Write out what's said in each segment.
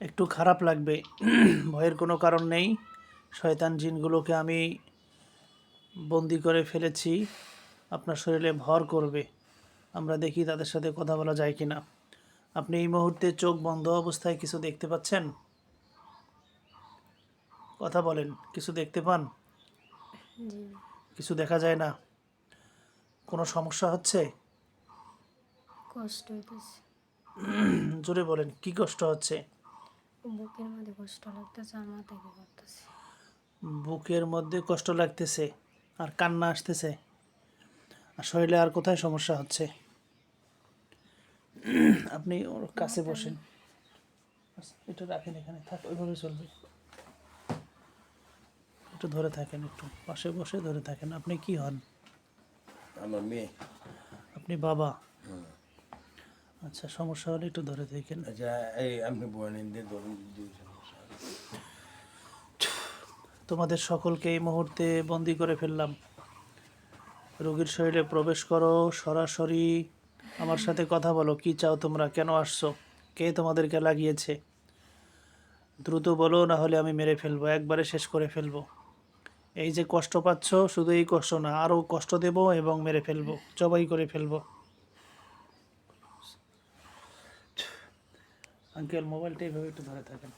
একটু খারাপ লাগবে। ভয়ের কোনো কারণ নেই। শয়তান জিনগুলোকে আমি বন্দি করে ফেলেছি। আপনার শরীরে ভর করবে। আমরা দেখি তাদের সাথে কথা বলা যায় কি না আপনি এই মুহূর্তে চোখ বন্ধ অবস্থায় কিছু দেখতে পাচ্ছেন? কথা বলেন কিছু দেখতে পান? কিছু দেখা যায় না? কোনো সমস্যা হচ্ছে? কষ্ট জোরে বলেন কি কষ্ট হচ্ছে? বুকের মধ্যে কষ্ট লাগতেছে আর মাথা কি করতেছে? বুকের মধ্যে কষ্ট লাগতেছে আর কান্না আসতেছে। আর শরীরে আর কোথায় সমস্যা হচ্ছে? আপনি ওর কাছে বসেন। আচ্ছা, একটু রাখেন এখানে থাক ওইভাবে চলবে। একটু ধরে থাকেন একটু পাশে বসে ধরে থাকেন। আপনি কি হন? আমার মেয়ে। আপনি বাবা। আচ্ছা সমস্যা হলে একটু ধরে থাকেন আচ্ছা এই আপনি বয়ান দিয়ে ধরুন তোমাদের সকলকে এই মুহূর্তে বন্দি করে ফেললাম। রোগীর শরীরে প্রবেশ করো সরাসরি আমার সাথে কথা বলো কি চাও তোমরা কেন আসছো কে তোমাদেরকে লাগিয়েছে? দ্রুত বলো না হলে আমি মেরে ফেলব একবারে শেষ করে ফেলব। এই যে কষ্ট পাচ্ছ শুধু এই কষ্ট না আরও কষ্ট দেব এবং মেরে ফেলব জবাই করে ফেলব। আঙ্কেল মোবাইলটা এইভাবে একটু ধরে থাকেন।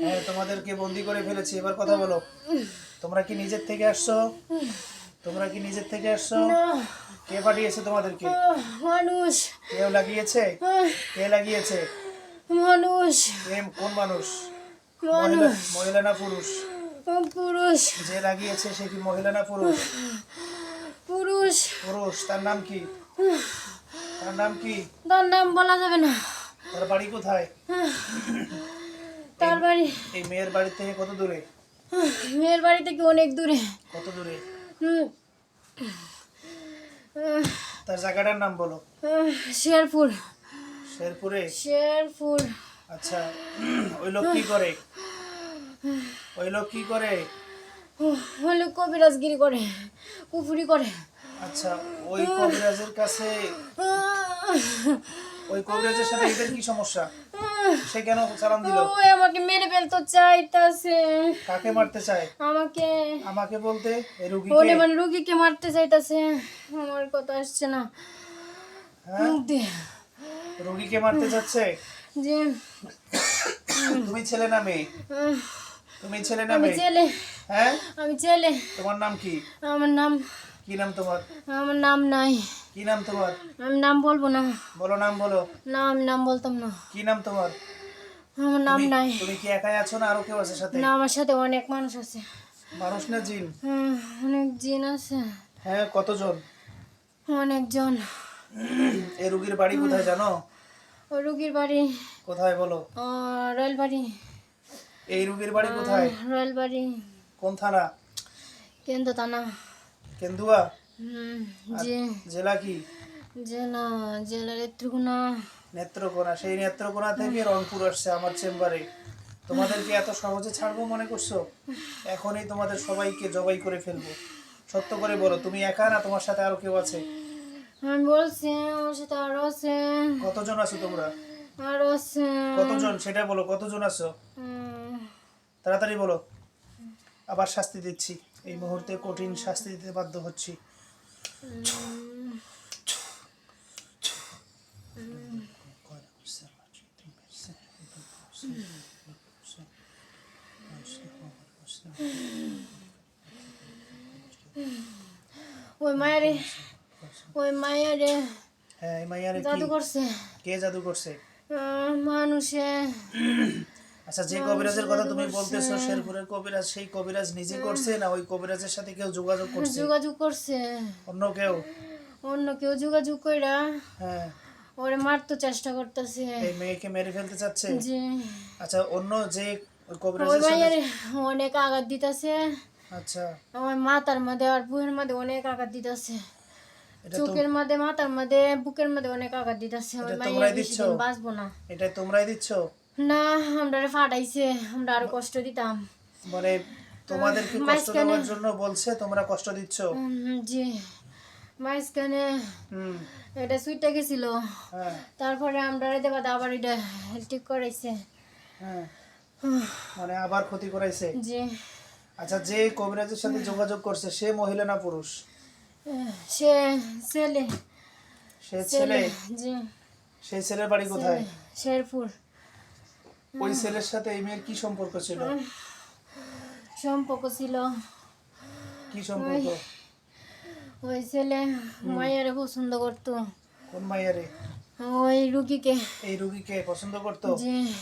হ্যাঁ তোমাদেরকে বন্দি করে ফেলেছি। এবার কথা বলো। তোমরা কি নিজের থেকে আসছো? তোমরা কি নিজের থেকে আসছো? কে পাঠিয়েছে তোমাদেরকে? মানুষ। কেউ লাগিয়েছে? কে লাগিয়েছে? মানুষ। কে কোন মানুষ? মহিলা মহিলা না পুরুষ। পুরুষ। যে লাগিয়েছে সে কি মহিলা না পুরুষ? পুরুষ। পুরুষ তার নাম কি? তার নাম কি? তার নাম বলা যাবে না। তার বাড়ি কোথায়? তার বাড়ি এই মেয়ের বাড়ি থেকে কত দূরে? মেয়ের বাড়ি থেকে অনেক দূরে। কত দূরে? হুম, তার জায়গাটার নাম বলো। শেরপুর। শেরপুরে? শেরপুর। আচ্ছা ওই লোক কি করে? ওই লোক কি করে? ওই লোক কবিরাজগিরি করে কুফুরি করে। আচ্ছা ওই কবিরাজের কাছে ওই কবিরাজের সাথে এদের কি সমস্যা? সে কেন চালান দিল? ওই আমাকে মেরে ফেলতে চাইতাছে। কাকে মারতে চায়? আমাকে। আমাকে বলতে এই রুগীকে? মানে রুগীকে মারতে চাইতাছে। আমার কথা আসছে না। হ্যাঁ? রুগীকে মারতে চাচ্ছে যে তুমি ছেলে না মেয়ে? তুমি ছেলে না আমি মেয়ে? ছেলে। হ্যাঁ? আমি ছেলে। তোমার নাম কি? আমার নাম কি নাম তোমার? আমার নাম নাই। কি নাম তোমার? আমি নাম বলব না। বলো নাম বলো। না আমি নাম বলতাম না। কি নাম তোমার? আমার নাম নাই। তুমি কি একাই আছো না আরও কেউ আছে সাথে? না আমার সাথে অনেক মানুষ আছে। মানুষ না জিন? অনেক জিন আছে। হ্যাঁ কতজন? অনেকজন। এই রুগীর বাড়ি কোথায় জানো? ওই রুগীর বাড়ি। কোথায় বলো? রয়েল বাড়ি। এই রুগীর বাড়ি কোথায়? রয়েল বাড়ি। কোন থানা? কেন্দ্র থানা। কেন্দুয়া? জেলা কি? জেলা জেলার ত্রিগুণা নেত্রকোনা। সেই নেত্রকোনা থেকে রংপুর আসছে আমার চেম্বারে। তোমাদেরকে এত সহজে ছাড়বো মনে করছ? এখনই তোমাদের সবাইকে জবাই করে ফেলব। সত্য করে বলো তুমি একা না তোমার সাথে আরও কেউ আছে? আমি বলছি আমার সাথে আরও আছে। কতজন আছো তোমরা? আরও আছে। কতজন? সেটা বলো কতজন আছো? তাড়াতাড়ি বলো। আবার শাস্তি দিচ্ছি। এই মুহূর্তে কঠিন শাস্তি দিতে বাধ্য হচ্ছি। ওই মায়ারে ওই মায়ারে হ্যাঁ এই মাইয়ারে জাদু করছে। কে জাদু করছে? মানুষে। আচ্ছা যে কবিরাজের কথা তুমি বলতেছো শেরপুরের কবিরাজ সেই কবিরাজ নিজে করছে না ওই কবিরাজের সাথে কেউ যোগাযোগ করছে? যোগাযোগ করছে। অন্য কেউ? অন্য কেউ যোগাযোগ কইরা হ্যাঁ। ওরে মারতে চেষ্টা করতেছে। এই মেয়েকে মেরে ফেলতে চাচ্ছে? জি। আচ্ছা অন্য যে কবিরাজের সাথে অনেক আঘাত দিতেছে। আচ্ছা। আমার মাথার মধ্যে আর বুয়ের মধ্যে অনেক আঘাত দিতেছে। চোখের মধ্যে মাথার মধ্যে বুকের মধ্যে অনেক আঘাত দিতেছে। মাইয়া তোমরাই বেশি দিচ্ছ? দিন বাঁচবো না। এটা তোমরাই দিচ্ছ? না আমরা ফাটাইছে আমরা আরও কষ্ট দিতাম। মানে তোমাদেরকে কষ্ট দেওয়ার জন্য বলছে তোমরা কষ্ট দিচ্ছ? জি। মাঝখানে এটা সুইটটা গেছিল। হ্যাঁ। তারপরে আমরা বাদে আবার এটা ঠিক করাইছে। হ্যাঁ। মানে আবার ক্ষতি করাইছে? জি। আচ্ছা যে কবিরাজের সাথে যোগাযোগ করছে সে মহিলা না পুরুষ? সে ছেলে। সে ছেলে? ছেলে জি। সেই ছেলের বাড়ি কোথায়? শেরপুর। ওই ছেলের সাথে এই মেয়ের কি সম্পর্ক ছিল? সম্পর্ক ছিল। কি সম্পর্ক? ওই ছেলে মায়ের পছন্দ করতো। কোন মাইয়ারে ওই রুগীকে। এই রুগীকে পছন্দ করতো? জি।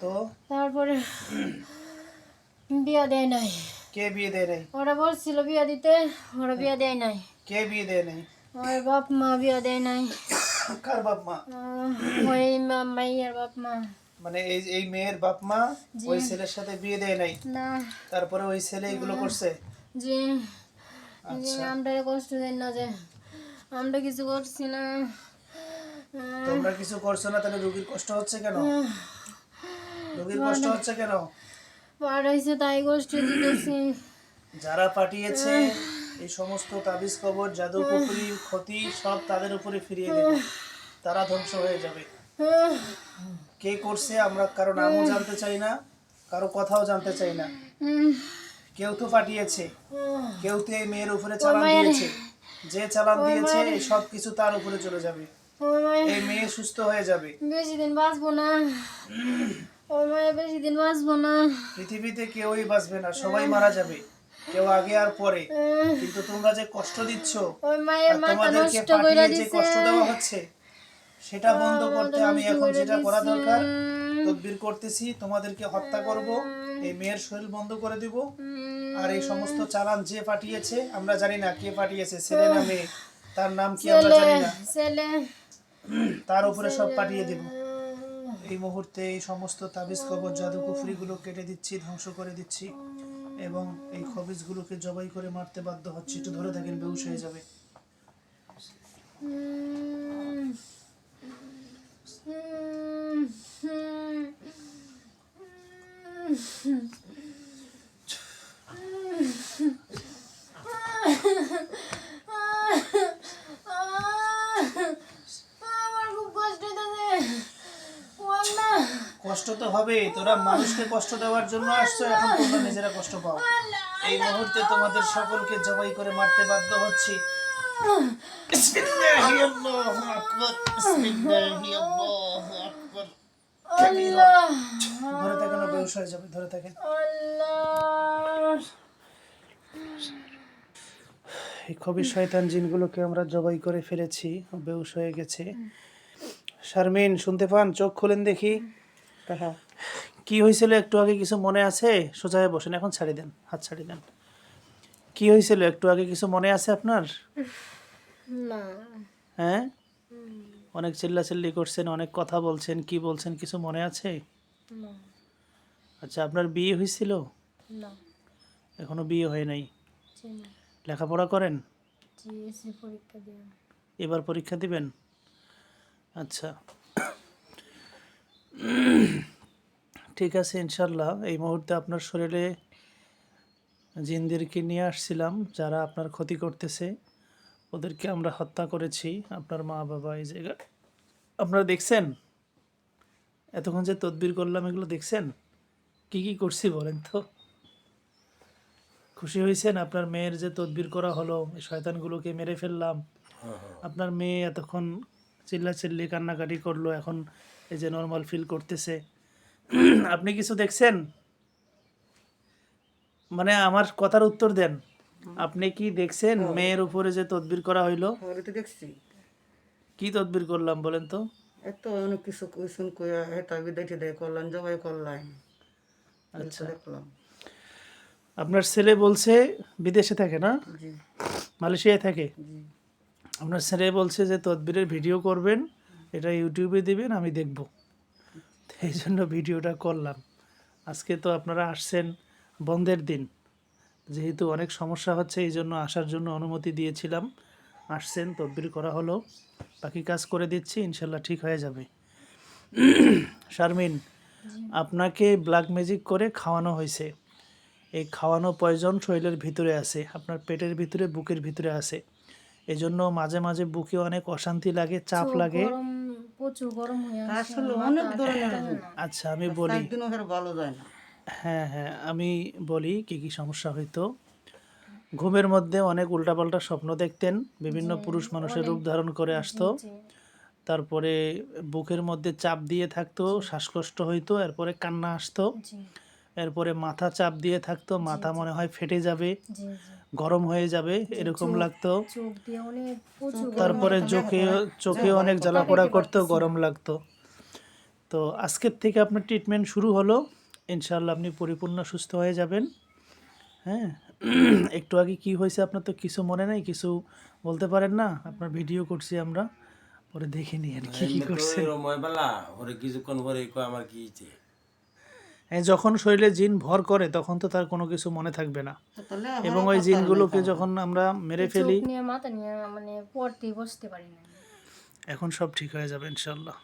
তো? তারপরে বিয়া দেয় নাই। কে বিয়ে দেয় নাই? ওরা বলছিল বিয়া দিতে ওরা বিয়া দেয় নাই। কে বিয়ে দেয় নাই? ওর বাপ মা বিয়া দেয় নাই। কার বাপ মা? ওই মা- মাইয়ার বাপ মা। মানে এই এই মেয়ের বাপ মা ওই ছেলের সাথে বিয়ে দেয় নাই। না। তারপরে ওই ছেলে এগুলো করছে? জি। জি, আচ্ছা। আমরা কষ্ট দেন না যে আমরা কিছু করছি না। তোমরা কিছু করছ না তাহলে রোগীর কষ্ট হচ্ছে কেন? রুগীর কষ্ট হচ্ছে কেন? পাঠাইছে তাই কষ্ট দিতেছি। যারা পাঠিয়েছে এই সমস্ত তাবিজ কবর জাদু পুকুরি ক্ষতি সব তাদের উপরে ফিরিয়ে দেবে। তারা ধ্বংস হয়ে যাবে। কে করছে আমরা কারও নামও জানতে চাই না কারও কথাও জানতে চাই না। কেউ তো পাঠিয়েছে কেউ তো এই মেয়ের উপরে চালান দিয়েছে। যে চালান দিয়েছে সব কিছু তার উপরে চলে যাবে। এই মেয়ে সুস্থ হয়ে যাবে। বেশি দিন বাঁচবো না। বেশি দিন বাঁচবো না। পৃথিবীতে কেউই বাঁচবে না সবাই মারা যাবে। কেউ আগে আর পরে। কিন্তু তোমরা যে কষ্ট দিচ্ছ তোমাদেরকে পাঠিয়ে যে কষ্ট দেওয়া হচ্ছে সেটা বন্ধ করতে আমি এখন যেটা করা দরকার তদবির করতেছি তোমাদেরকে হত্যা করব এই মেয়ের শরীর বন্ধ করে দিব। আর এই সমস্ত চালান যে পাঠিয়েছে আমরা জানি না কে পাঠিয়েছে ছেলে না মেয়ে তার নাম কি আমরা জানি না। ছেলে। তার উপরে সব পাঠিয়ে দেব। এই মুহূর্তে এই সমস্ত তাবিজ কবর জাদু কুফরিগুলো কেটে দিচ্ছি ধ্বংস করে দিচ্ছি এবং এই খবিজগুলোকে জবাই করে মারতে বাধ্য হচ্ছি। একটু ধরে থাকেন বেউস হয়ে যাবে। কষ্ট তো হবে তোরা মানুষকে কষ্ট দেওয়ার জন্য আসছো এখন তোমরা নিজেরা কষ্ট পাও। এই মুহূর্তে তোমাদের সকলকে জবাই করে মারতে বাধ্য হচ্ছি। বিসমিল্লাহি আল্লাহু আকবার, বিসমিল্লাহি আল্লাহু আল্লাহ ধরে থাকেন ও বেহুশ হয়ে যাবে ধরে থাকেন। এই খবি শয়তান জিনগুলোকে আমরা জবাই করে ফেলেছি বেহুশ হয়ে গেছে। শারমিন শুনতে পান? চোখ খুলেন দেখি। কি হয়েছিল একটু আগে কিছু মনে আছে? সোজা হয়ে বসেন এখন ছাড়ি দেন হাত ছাড়ি দেন। কি হয়েছিল একটু আগে কিছু মনে আছে আপনার? না। হ্যাঁ? অনেক চিল্লাচিল্লি করছেন অনেক কথা বলছেন কি বলছেন কিছু মনে আছে? আচ্ছা আপনার বিয়ে হয়েছিল? এখনও বিয়ে হয় নাই? লেখাপড়া করেন? এবার পরীক্ষা দিবেন? আচ্ছা। ঠিক আছে ইনশাল্লাহ। এই মুহূর্তে আপনার শরীরে জিনদেরকে নিয়ে আসছিলাম যারা আপনার ক্ষতি করতেছে। ওদেরকে আমরা হত্যা করেছি। আপনার মা, বাবা, এই জায়গা আপনারা দেখছেন? এতক্ষণ যে তদবির করলাম, এগুলো দেখছেন? কি কি করছি বলেন তো? খুশি হয়েছেন? আপনার মেয়ের যে তদবির করা হলো শয়তানগুলোকে মেরে ফেললাম। আপনার মেয়ে এতক্ষণ চিল্লা চিল্লি কান্নাকাটি করল, এখন এই যে নর্মাল ফিল করতেছে। আপনি কিছু দেখছেন? মানে আমার কথার উত্তর দেন। আপনি কি দেখছেন? মেয়ের উপরে যে তদবির করা হইল? আমি তো দেখছি। কি তদবির করলাম বলেন তো? এত অনেক কিছু কুইশন কইয়া বিদায় টিদায় করলাম জবাই করলাম। আচ্ছা। দেখলাম। আপনার ছেলে বলছে বিদেশে থাকে না? জি। মালয়েশিয়ায় থাকে? জি। আপনার ছেলে বলছে যে তদবিরের ভিডিও করবেন এটা ইউটিউবে দিবেন আমি দেখব। এই জন্য ভিডিওটা করলাম। আজকে তো আপনারা আসছেন বন্ধের দিন। যেহেতু অনেক সমস্যা হচ্ছে এই জন্য আসার জন্য অনুমতি দিয়েছিলাম। আসছেন তদবির করা হলো। বাকি কাজ করে দিচ্ছি ইনশাল্লাহ ঠিক হয়ে যাবে। শারমিন আপনাকে ব্ল্যাক ম্যাজিক করে খাওয়ানো হয়েছে। এই খাওয়ানো পয়জন শরীরের ভিতরে আছে আপনার পেটের ভিতরে বুকের ভিতরে আছে। এজন্য মাঝে মাঝে বুকে অনেক অশান্তি লাগে চাপ লাগে। হয়ে। আচ্ছা আমি বলি। ভালো যায় না। হ্যাঁ হ্যাঁ আমি বলি কি কি সমস্যা হইতো? ঘুমের মধ্যে অনেক উল্টাপাল্টা স্বপ্ন দেখতেন বিভিন্ন পুরুষ মানুষের রূপ ধারণ করে আসতো। তারপরে বুকের মধ্যে চাপ দিয়ে থাকতো শ্বাসকষ্ট হইতো এরপরে কান্না আসতো। এরপরে মাথা চাপ দিয়ে থাকতো মাথা মনে হয় ফেটে যাবে গরম হয়ে যাবে এরকম লাগতো। চোখ দিয়ে অনেক প্রচুর গরম তারপরে চোখে চোখে অনেক জ্বালাপোড়া করতো গরম লাগতো। তো আজকের থেকে আপনার ট্রিটমেন্ট শুরু হলো। ইনশাল্লাহ আপনি পরিপূর্ণ সুস্থ হয়ে যাবেন। হ্যাঁ? একটু আগে কি হয়েছে আপনার তো কিছু মনে নাই কিছু বলতে পারেন না? আপনার ভিডিও করছি আমরা পরে দেখে নিয়ে কি কি করছেন রময় ওরে কিছুক্ষণ পরে কয় আমার কি হ্যাঁ যখন শরীরে জিন ভর করে তখন তো তার কোনো কিছু মনে থাকবে না। এবং ওই জিনগুলোকে যখন আমরা মেরে ফেলি মাথা নিয়ে মানে পড়তে বসতে পারি না। এখন সব ঠিক হয়ে যাবে ইনশাল্লাহ